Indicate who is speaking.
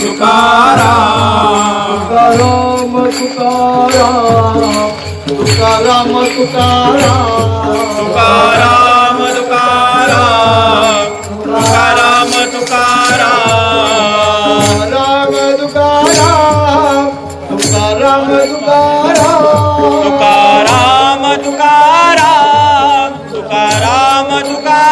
Speaker 1: Tukaram
Speaker 2: Tukaram Tukaram Tukaram Tukaram
Speaker 1: Tukaram Tukaram
Speaker 2: Ram Tukaram
Speaker 1: Tukaram
Speaker 2: Tukaram
Speaker 1: Tukaram Tukaram Tukaram
Speaker 2: Tukaram